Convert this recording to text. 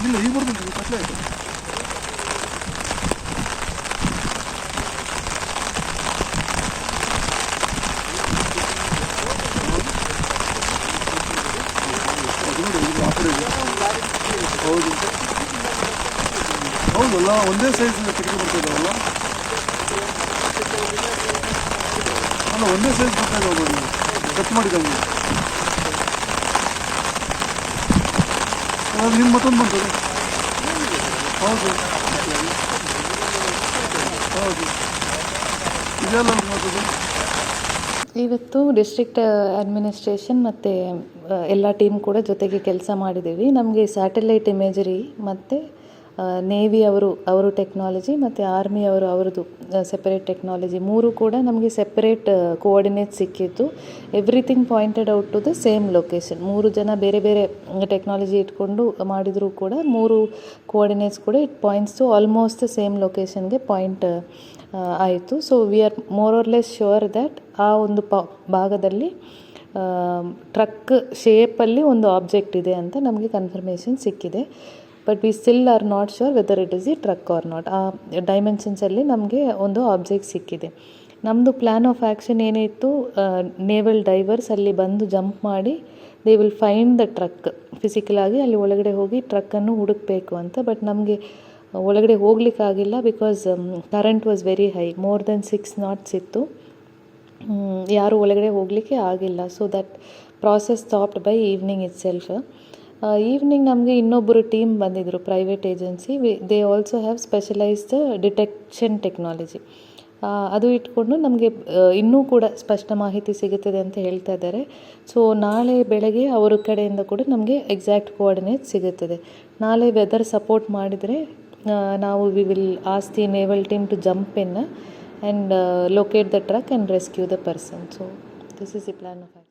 ಇಲ್ಲ ಈಗ ಬರ್ತೀನಿ ಕತ್ಲೆ ಆಯ್ತು ಹೌದು ಹೌದಲ್ಲ? ಒಂದೇ ಸೈಜಿಂದ ಟಿಕೆಟ್ ಬರ್ತಾ ಇದಾವಲ್ಲ ಅಲ್ಲ, ಒಂದೇ ಸೈಜ್ ಬರ್ತಾಯಿದ್ದಾವೆ ನೋಡಿ ಕಟ್ ಮಾಡಿದ್ದಾವೆ ಅದು ನಿಮ್ಮ ಮತ್ತೊಂದು ಬಂತದೆ ಹೌದು. ಹೌದು. ಇದೆಲ್ಲ ಇವತ್ತು ಡಿಸ್ಟ್ರಿಕ್ಟ್ ಅಡ್ಮಿನಿಸ್ಟ್ರೇಷನ್ ಮತ್ತು ಎಲ್ಲ ಟೀಮ್ ಕೂಡ ಜೊತೆಗೆ ಕೆಲಸ ಮಾಡಿದ್ದೀವಿ. ನಮಗೆ ಸ್ಯಾಟಲೈಟ್ ಇಮೇಜರಿ ಮತ್ತು ನೇವಿ ಅವರು ಅವರು ಟೆಕ್ನಾಲಜಿ ಮತ್ತು ಆರ್ಮಿ ಅವರು ಅವರದು ಸೆಪರೇಟ್ ಟೆಕ್ನಾಲಜಿ ಮೂರು ಕೂಡ ನಮಗೆ ಸೆಪರೇಟ್ ಕೋಆರ್ಡಿನೇಟ್ ಸಿಕ್ಕಿತ್ತು everything pointed out to the same location ಮೂರು ಜನ ಬೇರೆ ಬೇರೆ ಟೆಕ್ನಾಲಜಿ ಇಟ್ಕೊಂಡು ಮಾಡಿದರೂ ಕೂಡ ಮೂರು ಕೋಆರ್ಡಿನೇಟ್ಸ್ ಕೂಡ it points to almost same ಲೊಕೇಶನ್ಗೆ point ಆಯಿತು. So we are more or less sure that ಆ ಒಂದು ಪ, ಭಾಗದಲ್ಲಿ ಟ್ರಕ್ ಶೇಪಲ್ಲಿ ಒಂದು ಆಬ್ಜೆಕ್ಟ್ ಇದೆ ಅಂತ ನಮಗೆ ಕನ್ಫರ್ಮೇಷನ್ ಸಿಕ್ಕಿದೆ. But we still are not sure whether it is a truck or not. ಆ ಡೈಮೆನ್ಷನ್ಸಲ್ಲಿ ನಮಗೆ ಒಂದು ಆಬ್ಜೆಕ್ಟ್ ಸಿಕ್ಕಿದೆ. ನಮ್ಮದು ಪ್ಲ್ಯಾನ್ ಆಫ್ ಆ್ಯಕ್ಷನ್ ಏನಿತ್ತು ನೇವಲ್ ಡೈವರ್ಸ್ ಅಲ್ಲಿ ಬಂದು ಜಂಪ್ ಮಾಡಿ, they will find the truck. ಫಿಸಿಕಲಾಗಿ ಅಲ್ಲಿ ಒಳಗಡೆ ಹೋಗಿ ಟ್ರಕ್ಕನ್ನು ಹುಡುಕಬೇಕು ಅಂತ. ಬಟ್ ನಮಗೆ ಒಳಗಡೆ ಹೋಗ್ಲಿಕ್ಕಾಗಿಲ್ಲ because current was very high. More then six knots ಇತ್ತು. ಯಾರು ಒಳಗಡೆ ಹೋಗಲಿಕ್ಕೆ ಆಗಿಲ್ಲ. So that process stopped by evening itself evening ನಮಗೆ ಇನ್ನೊಬ್ಬರು ಟೀಮ್ ಬಂದಿದ್ದರು private agency they also have specialised detection technology ಅದು ಇಟ್ಕೊಂಡು ನಮಗೆ ಇನ್ನೂ ಕೂಡ ಸ್ಪಷ್ಟ ಮಾಹಿತಿ ಸಿಗುತ್ತದೆ ಅಂತ ಹೇಳ್ತಾ ಇದ್ದಾರೆ. ಸೊ ನಾಳೆ ಬೆಳಗ್ಗೆ ಅವರ ಕಡೆಯಿಂದ ಕೂಡ ನಮಗೆ ಎಕ್ಸಾಕ್ಟ್ ಕೋಆರ್ಡಿನೇಟ್ ಸಿಗುತ್ತದೆ. ನಾಳೆ ವೆದರ್ ಸಪೋರ್ಟ್ ಮಾಡಿದರೆ ನಾವು we will ask the naval team to jump and uh, locate the truck and rescue the person. So, this is the plan of action.